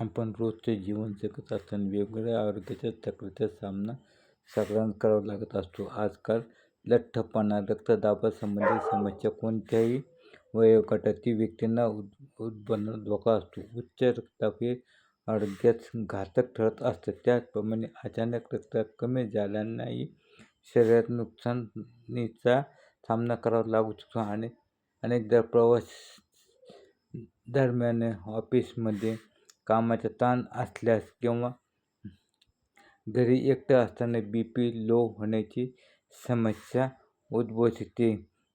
आपण रोजचे जीवन जगत असताना वेगवेगळ्या आरोग्याच्या तक्रारीचा सामना सगळ्यांना करावा लागत असतो. आजकाल लठ्ठपणा, रक्तदाबासंबंधी समस्या कोणत्याही वयोगटातील व्यक्तींना उद्भवण्याचा धोका असतो. उच्च रक्तदाब हे आरोग्यास घातक ठरत असतं. त्याचप्रमाणे अचानक रक्तदाब कमी झाल्यानेही शरीरात नुकसानीचा सामना करावा लागू शकतो. अनेकदा प्रवास दरम्यान ऑफिसमध्ये कामाचा ताण असल्यास किंवा घरी एकटं असताना बी पी लो होण्याची समस्या उद्भवू शकते.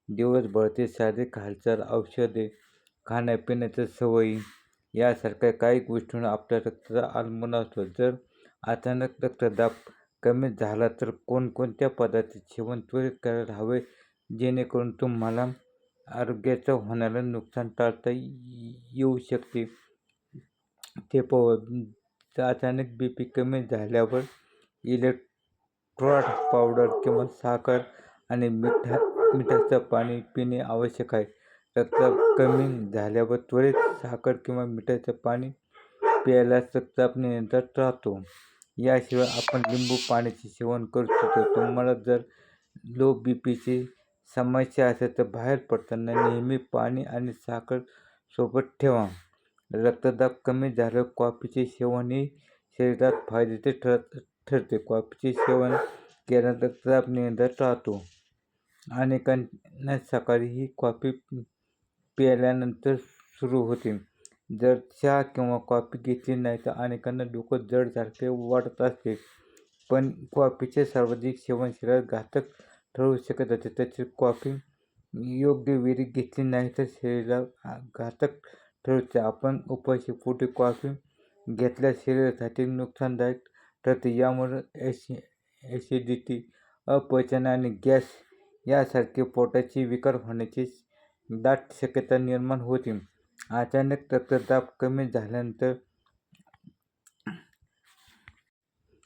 दिवसभरातील शारीरिक हालचाल, औषधे, खाण्यापिण्याच्या सवयी यासारख्या काही गोष्टींवर आपल्या रक्तदाब अवलंबून असतो. जर अचानक रक्तदाब कमी झाला तर कोणकोणत्या पदार्थ सेवन त्वरित करायला हवे जेणेकरून तुम्हाला आरोग्याचं होणारं नुकसान टाळता येऊ शकते ते पाहूया. अचानक बी पी कमी झाल्यावर इलेक्ट्रॉड पावडर किंवा साखर आणि मिठा मिठाचं पाणी पिणे आवश्यक आहे. रक्तदाब कमी झाल्यावर त्वरित साखर किंवा मिठाचं पाणी प्यायला रक्तदाब नियंत्रणात राहतो. याशिवाय आपण लिंबू पाण्याचे सेवन करू शकतो. तुम्हाला जर लो बी पीची समस्या असेल तर बाहेर पडताना नेहमी पाणी आणि साखर सोबत ठेवा. रक्तदाब कमी झाल्यावर कॉफीचे सेवन हे शरीरात फायद्याचे ठरते. कॉफीचे सेवन केल्याने रक्तदाब नियंत्रणात राहतो. अनेकांना सकाळी ही कॉफी प्यायल्यानंतर सुरू होते. जर चहा किंवा कॉफी घेतली नाही तर अनेकांना डोकं जड वाटत असते. पण कॉफीचे सर्वाधिक सेवन शरीरात घातक ठरू शकत असते. तसेच कॉफी योग्य वेळी घेतली नाही तर शरीराला घातक ठरते आपण उपाशी पोटी कॉफी घेतल्यास शरीरासाठी नुकसानदायक ठरते. यामुळे ॲसि ॲसिडिटी, अपचन आणि गॅस यासारखे पोटाचे विकार होण्याची दाट शक्यता निर्माण होते. अचानक रक्तदाब कमी झाल्यानंतर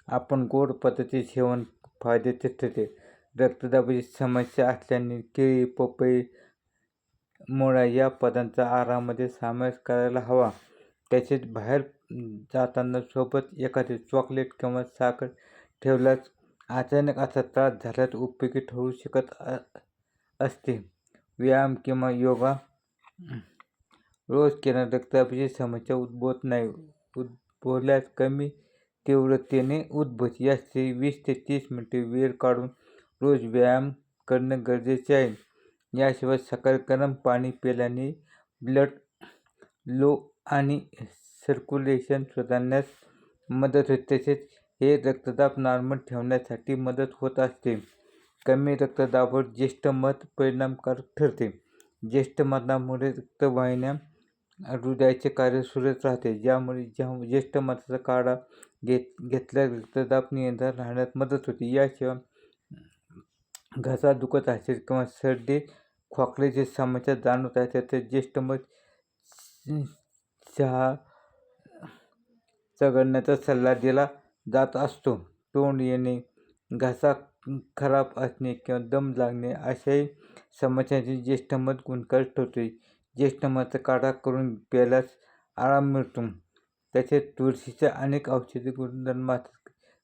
आपण गोड पदार्थ सेवन फायद्याचे ठरते. रक्तदाबाची समस्या असल्याने केळी, पपई, मुळा या पदांचा आहारामध्ये समावेश करायला हवा. तसेच बाहेर जाताना सोबत एखादे चॉकलेट किंवा साखर ठेवल्यास अचानक असा त्रास झाल्यास उपयोगी ठरू शकत असते. व्यायाम किंवा योगा रोज केल्याने रक्तदाबाची समस्या उद्भवत नाही. उद्भवल्यास कमी तीव्रतेने उद्भवते. यासाठी वीस ते तीस मिनिटे वेळ काढून रोज व्यायाम करणे गरजेचे आहे. याशिवाय सकाळी गरम पाणी प्यायल्यानेही ब्लड लो आणि सर्क्युलेशन सुधारण्यास मदत होते. तसेच हे रक्तदाब नॉर्मल ठेवण्यासाठी मदत होत असते. कमी रक्तदाबावर ज्येष्ठ मध परिणामकारक ठरते. ज्येष्ठ मधामुळे रक्तवाहिन्या, हृदयाचे कार्य सुरळीत राहते. ज्यामुळे ज्या ज्येष्ठ मधाचा काढा घेत घेतल्यास रक्तदाब नियंत्रण राहण्यास मदत होते. याशिवाय घसा दुखत असेल किंवा सर्दी खोकल्याची समस्या जाणवत आहे त्याचे ज्येष्ठ मत चहा चघळण्याचा सल्ला दिला जात असतो. तोंड येणे, घसा खराब असणे किंवा दम लागणे अशाही समस्यांची ज्येष्ठ मध गुणकारी आहे ज्येष्ठमताचा काढा करून प्यायलाच आराम मिळतो. त्याचे तुळशीचे अनेक औषधी गुणधर्म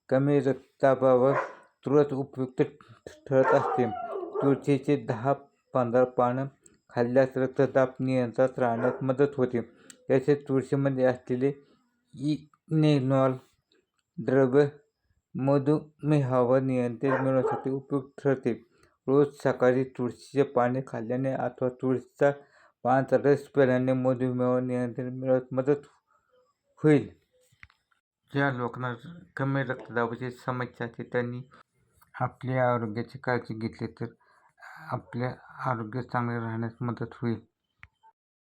कमी रक्तदाबावर तुरंत उपयुक्त ठरत असते. तुळशीचे दहा दहा-पंधरा पानं खाल्ल्यास रक्तदाब नियंत्रणात राहण्यास मदत होते. तसेच तुळशीमध्ये असलेले इनेनॉल द्रव्य मधुमेहावर नियंत्रण मिळवण्यासाठी उपयुक्त ठरते. रोज सकाळी तुळशीचे पाने खाल्ल्याने अथवा तुळशीचा पानांचा रस पेल्याने मधुमेहावर नियंत्रण मिळवण्यास मदत होईल. ज्या लोकांना कमी रक्तदाबाची समस्या असते त्यांनी आपल्या आरोग्याची काळजी घेतली तर आपल्या आरोग्य चांगले राहण्यास मदत होईल.